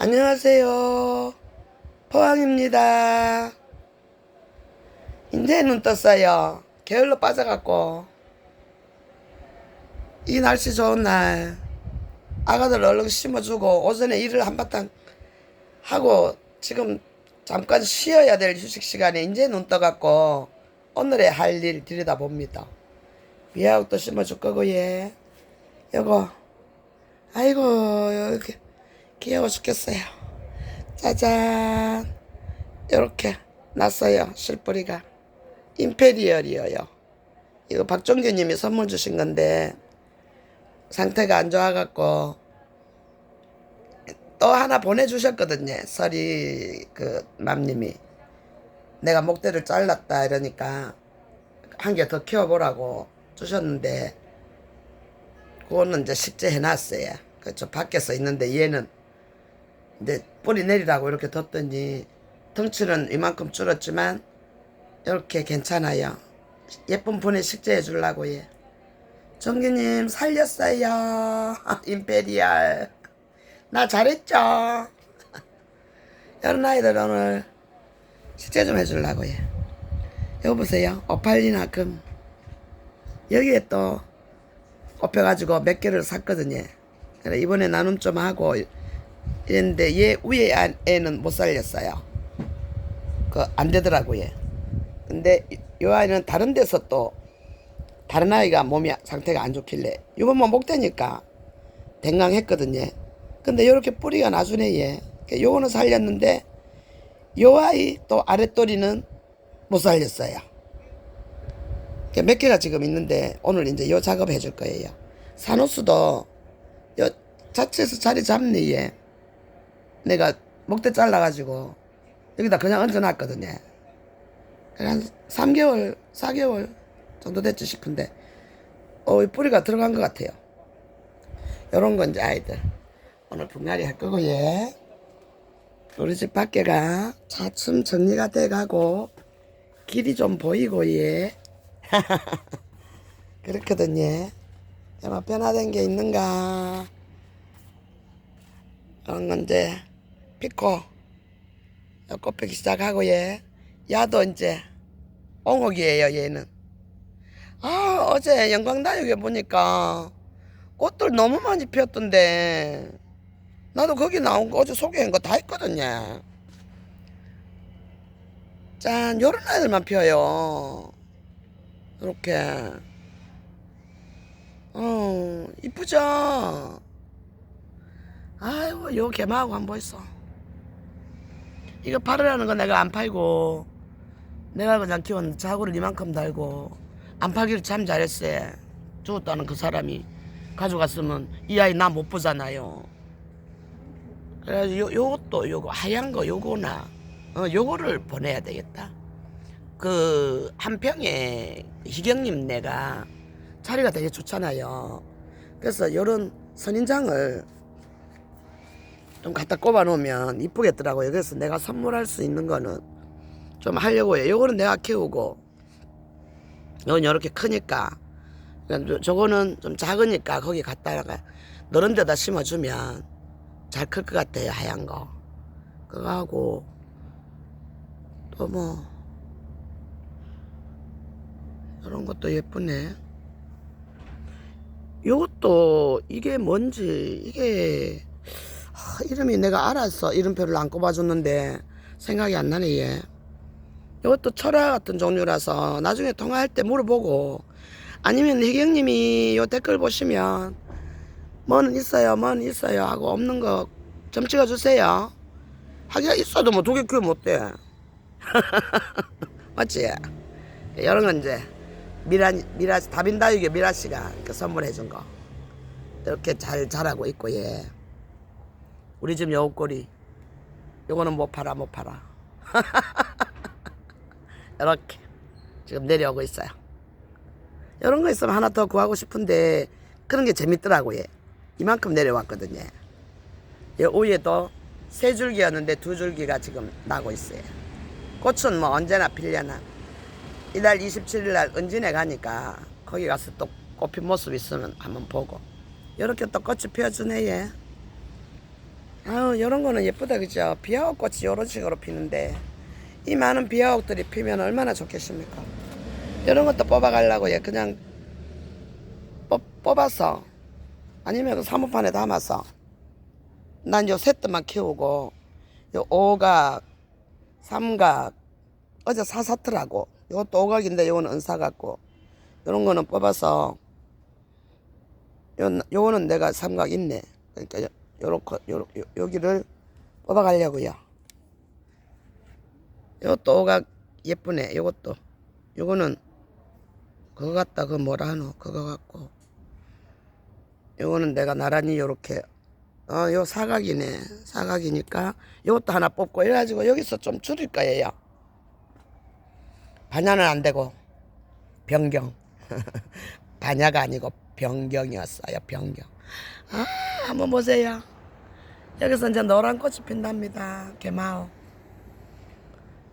안녕하세요. 포항입니다. 이제 눈 떴어요. 게을러 빠져갖고. 이 날씨 좋은 날, 아가들 얼른 심어주고, 오전에 일을 한바탕 하고, 지금 잠깐 쉬어야 될 휴식 시간에 이제 눈 떠갖고, 오늘의 할 일 들여다 봅니다. 미역도 심어줄 거고, 예. 요거, 아이고, 이렇게. 귀여워 죽겠어요. 짜잔. 이렇게 났어요. 실뿌리가. 임페리얼이에요. 이거 박종규님이 선물 주신 건데 상태가 안 좋아갖고 또 하나 보내주셨거든요. 설이 그 맘님이 내가 목대를 잘랐다 이러니까 한 개 더 키워보라고 주셨는데 그거는 이제 식재 해놨어요. 그저 밖에서 있는데 얘는 이제 뿌리 내리라고 이렇게 뒀더니 덩치는 이만큼 줄었지만 이렇게 괜찮아요. 예쁜 분에 식재해 주려고 예. 정규님 살렸어요. 임페리얼. 나 잘했죠. 이런 아이들 오늘 식재 좀 해주려고 예. 여기 보세요. 오팔리나 금. 여기에 또 꼽혀가지고 몇 개를 샀거든요. 그래 이번에 나눔 좀 하고 이랬는데 얘 위에 안- 애는 못 살렸어요. 그 안 되더라고요. 근데 이- 요 아이는 다른 데서 또 다른 아이가 몸이 상태가 안 좋길래 이건 뭐 목대니까 댕강했거든요. 근데 요렇게 뿌리가 나주네 얘. 그러니까 요거는 살렸는데 요 아이 또 아랫도리는 못 살렸어요. 그러니까 몇 개가 지금 있는데 오늘 이제 요 작업 해줄 거예요. 산호수도 요 자체에서 자리 잡네 얘. 내가 목대 잘라가지고 여기다 그냥 얹어놨거든요. 한 3개월, 4개월 정도 됐지 싶은데 어, 이 뿌리가 들어간 것 같아요. 요런 건 이제 아이들 오늘 분갈이 할 거고 예. 우리 집 밖에가 차츰 정리가 돼 가고 길이 좀 보이고 예. 그렇거든요. 뭐 변화된 게 있는가? 이런 건 이제 피코 꽃피기 시작하고 얘. 야도 이제 옹옥이에요 얘는. 아 어제 영광다육에 보니까 꽃들 너무 많이 피었던데 나도 거기 나온 거 어제 소개한 거 다 했거든요. 짠 요런 애들만 피어요. 이렇게. 어 이쁘죠? 아이고 요 개마하고 한번 있어 이거 팔으라는 거 내가 안 팔고 내가 그냥 키운 자구를 이만큼 달고 안 팔기를 참 잘했어요. 죽었다는 그 사람이 가져갔으면 이 아이 나 못 보잖아요. 그래서 요, 요것도 요거 하얀 거 요거나 어 요거를 보내야 되겠다. 그 한평에 희경님 내가 자리가 되게 좋잖아요. 그래서 요런 선인장을 좀 갖다 꼽아 놓으면 이쁘겠더라고요. 그래서 내가 선물할 수 있는 거는 좀 하려고 해요. 요거는 내가 키우고, 요건 요렇게 크니까, 그러니까 저거는 좀 작으니까 거기 갖다가 너른 데다 심어주면 잘 클 것 같아요. 하얀 거. 그거 하고, 또 뭐, 이런 것도 예쁘네. 요것도 이게 뭔지, 이게, 하, 이름이 내가 알아서 이름표를 안 꼽아줬는데 생각이 안 나네 얘. 이것도 철화 같은 종류라서 나중에 통화할 때 물어보고. 아니면 혜경님이 요 댓글 보시면 뭐는 있어요 뭐는 있어요 하고 없는 거 점 찍어 주세요. 하기가 있어도 뭐 두 개 키우면 어때 맞지? 이런 건 이제 미라 미라 다빈다육의 미라 씨가 이렇게 선물해 준 거. 이렇게 잘 자라고 있고 예. 우리 집 여우꼬리. 요거는 못 팔아 못 팔아. 이렇게 지금 내려오고 있어요. 이런 거 있으면 하나 더 구하고 싶은데 그런 게 재밌더라고 요 이만큼 내려왔거든요 이 위에도 세 줄기였는데 두 줄기가 지금 나고 있어요. 꽃은 뭐 언제나 필려나. 이달 27일 날 은진에 가니까 거기 가서 또 꽃핀 모습 있으면 한번 보고. 이렇게 또 꽃이 피어주네 얘 아유 요런 거는 예쁘다 그죠? 비아옥 꽃이 요런 식으로 피는데. 이 많은 비아옥들이 피면 얼마나 좋겠습니까? 요런 것도 뽑아가려고 예 그냥 뽑, 뽑아서 아니면 그 사무판에 담아서 난 요 세트만 키우고 요 오각 삼각 어제 사사트라고. 요것도 오각인데 요거는 은사 같고 요런 거는 뽑아서 요, 요거는 내가 삼각 있네. 그러니까 요, 요렇게 요, 요, 여기를 뽑아 가려고요. 요것도 오각 예쁘네 요것도. 요거는 그거 같다 그 뭐라 하노? 그거 같고. 요거는 내가 나란히 요렇게 어 요 사각이네. 사각이니까 요것도 하나 뽑고 이래가지고 여기서 좀 줄일 거예요. 반야는 안 되고 변경 반야가 아니고 변경이었어요 변경. 아 한번 보세요. 여기서 이제 노란 꽃이 핀답니다. 개마오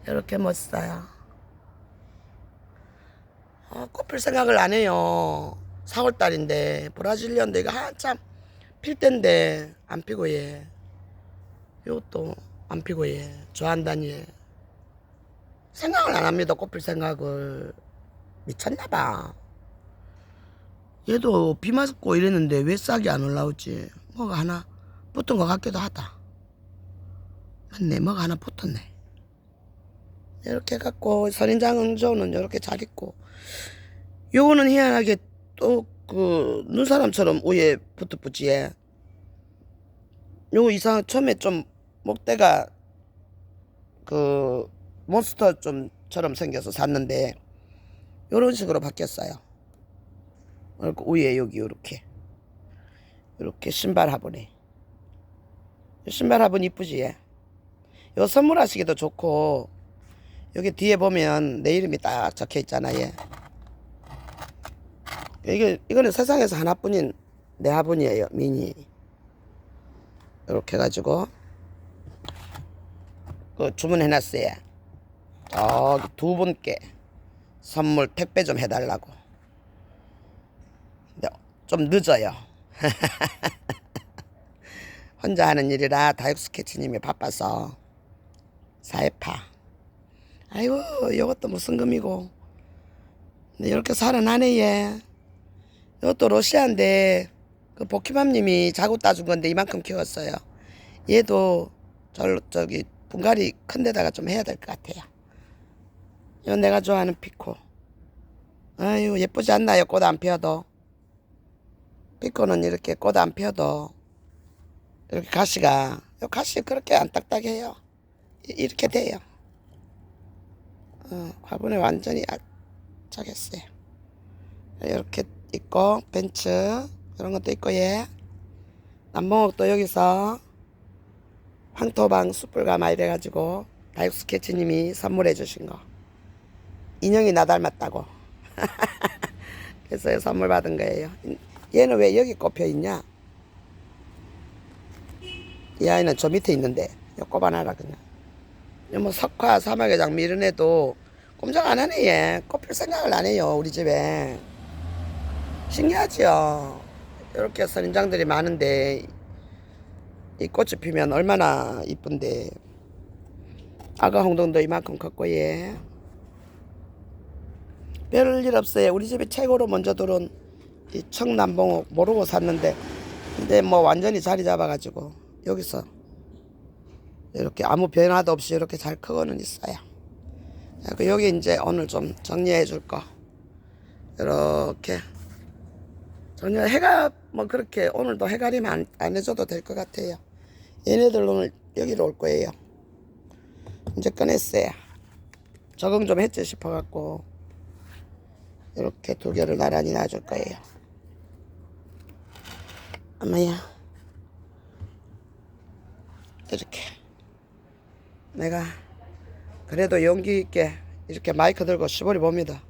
이렇게 멋있어요. 어, 꽃필 생각을 안 해요. 4월달인데 브라질리언도 이거 한참 필 때인데 안 피고 얘. 이것도 안 피고 얘. 좋아한다니 얘. 생각을 안 합니다 꽃필 생각을. 미쳤나봐 얘도 비 맞고 이랬는데 왜 싹이 안 올라오지? 뭐가 하나 붙은 것 같기도 하다. 맞네 뭐가 하나 붙었네. 이렇게 해갖고 선인장 응조는 이렇게 잘 있고. 요거는 희한하게 또 그 눈사람처럼 위에 붙어 붙지에. 요거 이상 처음에 좀 목대가 그 몬스터 좀처럼 생겨서 샀는데 요런 식으로 바뀌었어요. 위에 여기 요렇게. 요렇게 신발 화분에. 요 신발 화분 이쁘지? 얘? 요 선물하시기도 좋고 여기 뒤에 보면 내 이름이 딱 적혀 있잖아 얘. 이게 이거는 세상에서 하나뿐인 내 화분이에요 미니. 이렇게 해가지고. 그 주문해놨어요. 저기 두 분께 선물 택배 좀 해달라고 좀 늦어요 혼자 하는 일이라 다육 스케치님이 바빠서 사회파 아이고 이것도 무슨 금이고 근데 이렇게 살아나네 얘 이것도 러시아인데 그 보키맘님이 자구 따준 건데 이만큼 키웠어요. 얘도 저 저기 분갈이 큰 데다가 좀 해야 될 것 같아요. 이건 내가 좋아하는 피코. 아유 예쁘지 않나요? 꽃 안 피어도. 피코는 이렇게 꽃안 피어도 이렇게 가시가 요 가시 그렇게 안 딱딱해요. 이- 이렇게 돼요. 어, 화분에 완전히 아착했어요. 이렇게 있고 벤츠 이런 것도 있고 예 남봉옥도 여기서 황토방 숯불가 마 이래가지고 다육스케치님이 선물해 주신 거 인형이 나 닮았다고 그래서 선물 받은 거예요 얘는 왜 여기 꼽혀 있냐 이 아이는 저 밑에 있는데 꼽아놔라 그냥 이뭐 석화 사막의 장 미른 애도 꼼짝 안 하네 얘 꼽힐 생각을 안 해요 우리 집에 신기하지요. 이렇게 선인장들이 많은데 이 꽃이 피면 얼마나 이쁜데 아가 홍동도 이만큼 컸고 예. 별일 없어요. 우리 집에 최고로 먼저 들어온 이 청남봉옥 모르고 샀는데 근데 뭐 완전히 자리 잡아가지고 여기서 이렇게 아무 변화도 없이 이렇게 잘 크고는 있어요. 그리고 여기 이제 오늘 좀 정리해 줄 거. 이렇게 전혀 해가 뭐 그렇게 오늘도 해가림 안, 안 해줘도 될 것 같아요. 얘네들 오늘 여기로 올 거예요. 이제 꺼냈어요. 적응 좀 했지 싶어갖고 이렇게 두 개를 나란히 놔줄 거예요. 엄마야. 이렇게. 내가 그래도 용기 있게 이렇게 마이크 들고 시골이 봅니다.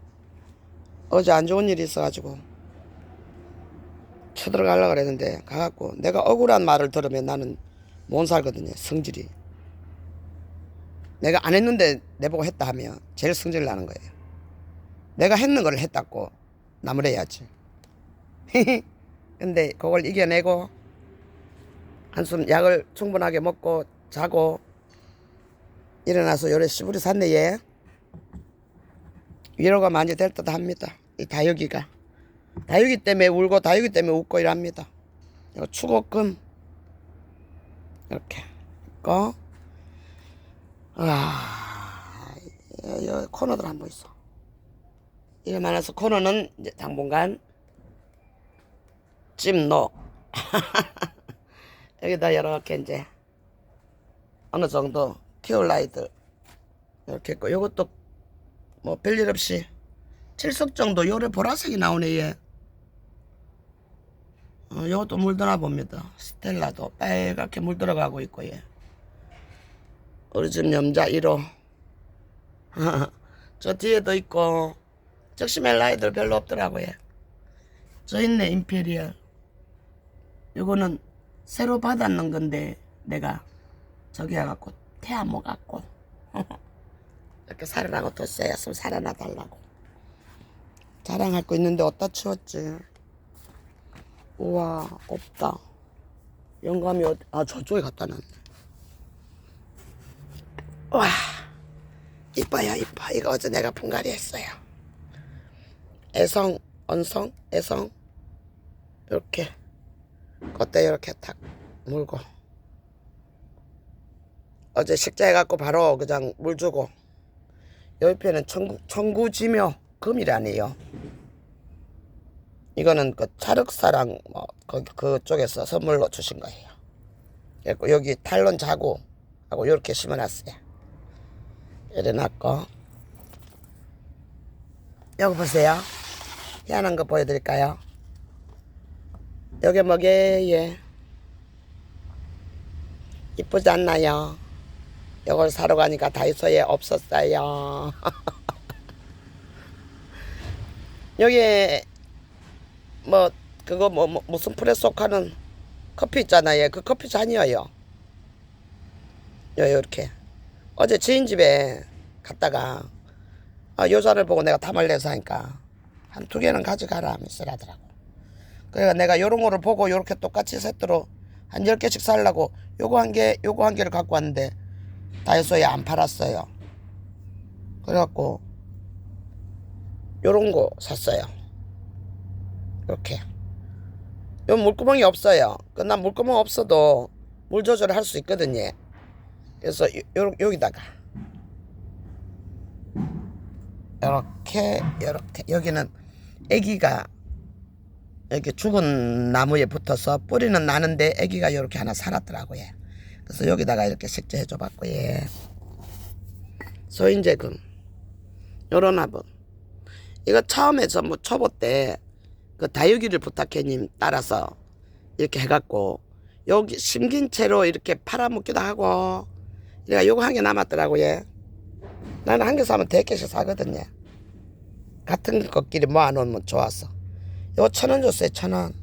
어제 안 좋은 일이 있어가지고 쳐들어가려고 그랬는데 가갖고 내가 억울한 말을 들으면 나는 못 살거든요 성질이. 내가 안 했는데 내보고 했다 하면 제일 성질 나는 거예요. 내가 했는 걸 했다고 나무래야지 근데 그걸 이겨내고 한숨 약을 충분하게 먹고 자고 일어나서 요래 시부리 얘 위로가 많이 될 듯 합니다. 이 다육이가. 다육이 때문에 울고 다육이 때문에 웃고 이랍니다. 이거 추고금. 이렇게 있고. 아, 여, 여 코너들 한번 있어. 이래 많아서 코너는 당분간 찜노 여기다 이렇게 이제 어느 정도 아이들 이렇게 있고 요것도 뭐 별일 없이 칠석 정도 요래 보라색이 나오네 얘. 어, 요것도 물드나 봅니다. 스텔라도 빨갛게 물들어가고 있고 얘. 우리 집 염자 1호. 저 뒤에도 있고 적시멜 아이들 별로 없더라고 얘. 저 있네 임페리얼 요거는 새로 받았는 건데 내가 저기 해갖고 태안 먹었고. 이렇게 살아나고 더 쎄였으면 살아나 달라고. 자랑할 거 있는데 어디다 치웠지? 우와 없다. 영감이 어디 아 저쪽에 갖다 놨네. 와 이뻐요 이뻐. 이거 어제 내가 분갈이 했어요. 애성 언성 애성. 이렇게 그때 이렇게 탁 물고. 어제 식자해갖고 바로 그냥 물 주고. 옆에는 청구, 청구지묘 금이라네요. 이거는 그 찰흙사랑 뭐 거기 그쪽에서 선물로 주신 거예요. 그리고 여기 탈론 자구 하고 이렇게 심어놨어요. 이래 놨고. 여기 보세요. 희한한 거 보여드릴까요 여기 뭐게 예. 이쁘지 않나요? 이걸 사러 가니까 다이소에 없었어요. 여기 뭐 그거 뭐, 뭐 무슨 프레소카는 커피 있잖아요. 그 커피 잔이에요. 요 요렇게. 어제 지인 집에 갔다가 아, 여자를 보고 내가 탐을 내서 하니까 한 두 개는 가져가라 하더라고. 그러니까 내가 요런 거를 보고 요렇게 똑같이 세트로 한열 개씩 살라고 요거 한 개, 요거 한 개를 갖고 왔는데 다이소에 안 팔았어요. 그래갖고 요런 거 샀어요. 이렇게. 요 물구멍이 없어요. 그난 물구멍 없어도 물 조절을 할 수 있거든요. 그래서 요, 요, 여기다가 이렇게 이렇게 여기는 아기가 이렇게 죽은 나무에 붙어서 뿌리는 나는데 아기가 이렇게 하나 살았더라고요. 그래서 여기다가 이렇게 식재해 줘봤고 예. 소인제금 요런 화분 이거 처음에 전부 초보 때 그 다육이를 부탁해님 따라서 이렇게 해갖고 여기 심긴 채로 이렇게 팔아먹기도 하고 내가 요거 한 개 남았더라고요. 예. 나는 한 개 사면 대 개씩 사거든요. 같은 것끼리 모아놓으면 좋았어. 요거 천원 줬어요, 천 원.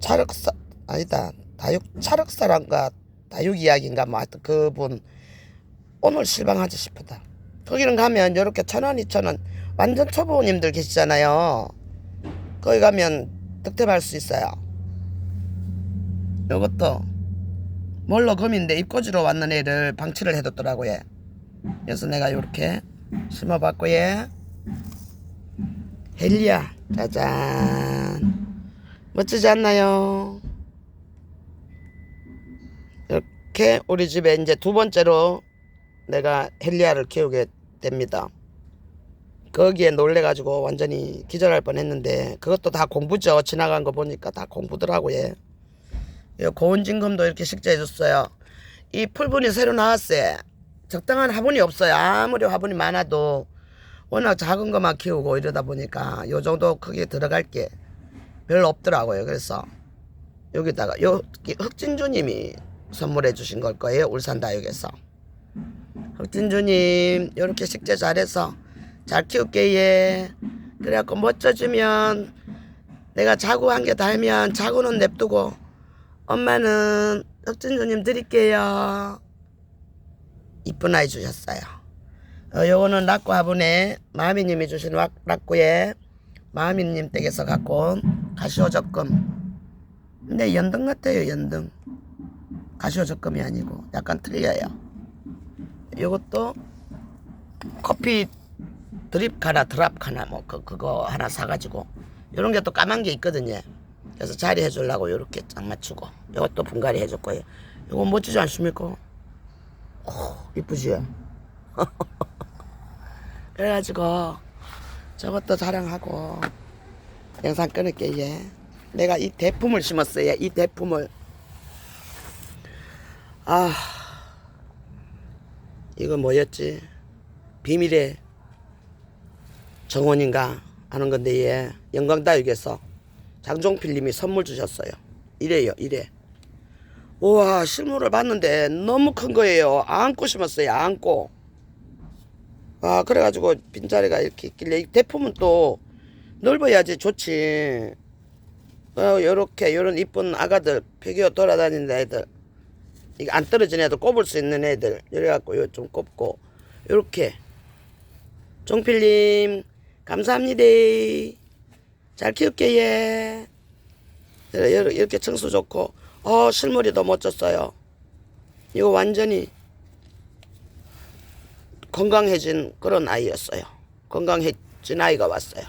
차륵사, 아니다. 다육, 차륵사랑가 다육 이야기인가 뭐 하여튼 그분 오늘 실망하지 싶다. 거기는 가면 요렇게 천 원, 이천 원 완전 초보님들 계시잖아요. 거기 가면 득템할 수 있어요. 요것도 몰로 금인데 입꼬지로 왔는 애를 방치를 해뒀더라고요. 그래서 내가 이렇게 심어봤고 예. 헬리아 짜잔 멋지지 않나요? 이렇게 우리 집에 이제 두 번째로 내가 헬리아를 키우게 됩니다. 거기에 놀래가지고 완전히 기절할 뻔했는데 그것도 다 공부죠. 지나간 거 보니까 다 공부더라고요. 이 고온진금도 이렇게 식재해줬어요. 이 풀분이 새로 나왔어요. 적당한 화분이 없어요. 아무리 화분이 많아도 워낙 작은 것만 키우고 이러다 보니까 요 정도 크게 들어갈 게 별로 없더라고요. 그래서 여기다가 요 흑진주님이 선물해 주신 걸 거예요. 울산 다육에서. 흑진주님 요렇게 식재 잘해서 잘 키울게 예. 그래갖고 멋져주면 내가 자구 한 개 달면 자구는 냅두고 엄마는 흑진주님 드릴게요. 이쁜 아이 주셨어요. 어, 요거는 락구 화분에 마미님이 주신 락- 락구에 마미님 댁에서 갖고 온 가시오 적금. 근데 연등 같아요 연등. 가시오 적금이 아니고 약간 틀려요. 요것도 커피 드립 카나 드랍 카나 뭐 그, 그거 하나 사가지고 요런 게 또 까만 게 있거든요. 그래서 자리 해주려고 요렇게 딱 맞추고 요것도 분갈이 해줄 거예요. 요거 멋지지 않습니까? 오, 이쁘지? 그래가지고 저것도 자랑하고 영상 끊을게 예. 내가 이 대품을 심었어요 이 대품을. 아 이거 뭐였지? 비밀의 정원인가 하는 건데 예 영광다육에서 장종필님이 선물 주셨어요. 이래요 이래. 우와 실물을 봤는데 너무 큰 거예요. 안고 심었어요 안고 아 그래가지고 빈자리가 이렇게 있길래 이 대품은 또 넓어야지 좋지. 어 요렇게 요런 이쁜 아가들 피규어 돌아다니는 애들. 이게 안 떨어진 애들 꼽을 수 있는 애들. 이래갖고 요 좀 꼽고. 요렇게. 종필님 감사합니다. 잘 키울게 예. 이렇게 청수 좋고. 어 실물이 더 멋졌어요. 이거 완전히 건강해진 그런 아이였어요. 건강해진 아이가 왔어요.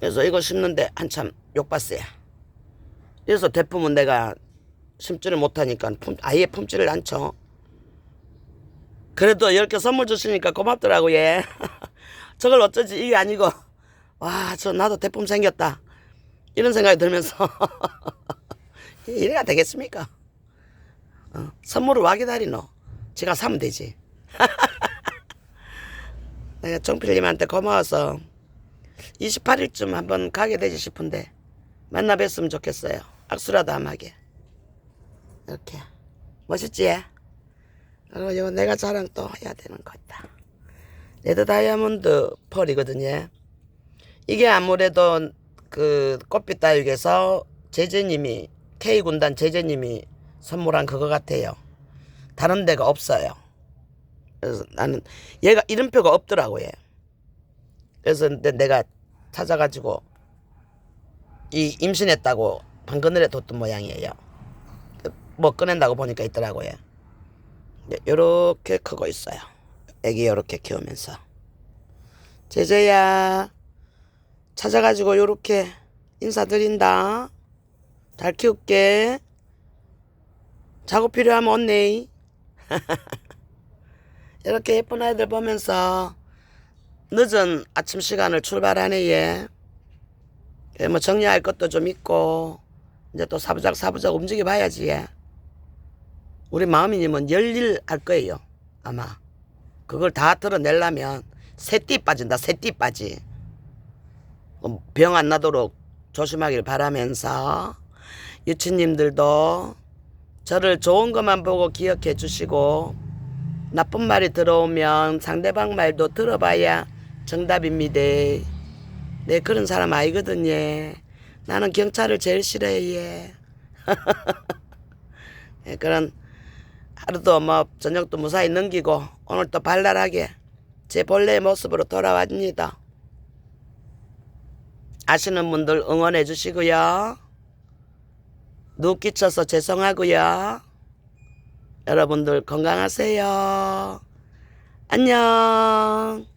그래서 이거 심는데 한참 욕봤어요. 그래서 대품은 내가 심지를 못하니까 품, 아예 품지를 않죠. 그래도 이렇게 선물 주시니까 고맙더라고, 예. 저걸 어쩌지, 이게 아니고, 와, 저 나도 대품 생겼다. 이런 생각이 들면서, 이래가 되겠습니까? 어, 선물을 와 기다리노? 제가 사면 되지. 내가 정필님한테 고마워서 28일쯤 한번 가게 되지 싶은데 만나 뵀으면 좋겠어요. 악수라도 한번 하게. 이렇게. 멋있지? 그리고 요 내가 자랑 또 해야 되는 거다. 레드 다이아몬드 펄이거든요. 이게 아무래도 그 꽃빛 다육에서 제재님이 K군단 제재님이 선물한 그거 같아요. 다른 데가 없어요. 그래서 나는 얘가 이름표가 없더라고 얘. 그래서 내가 찾아가지고 이 임신했다고 방그늘에 뒀던 모양이에요. 뭐 꺼낸다고 보니까 있더라고요. 요렇게 크고 있어요. 애기 요렇게 키우면서. 제재야 찾아가지고 요렇게 인사드린다. 잘 키울게. 작업 필요하면 언네. 이렇게 예쁜 아이들 보면서 늦은 아침 시간을 출발하네 얘. 예, 뭐 정리할 것도 좀 있고 이제 또 사부작 사부작 움직여 봐야지 얘. 우리 마음이님은 열일 할 거예요 아마 그걸 다 드러내려면 새띠 빠진다 새띠 빠지 어, 병안 나도록 조심하길 바라면서 유치님들도 저를 좋은 것만 보고 기억해 주시고 나쁜 말이 들어오면 상대방 말도 들어봐야 정답입니다. 네 그런 사람 아니거든요. 나는 경찰을 제일 싫어해. 예, 그런 하루도 뭐 저녁도 무사히 넘기고 오늘 또 발랄하게 제 본래의 모습으로 돌아왔습니다. 아시는 분들 응원해 주시고요. 누 끼쳐서 죄송하고요. 여러분들 건강하세요. 안녕.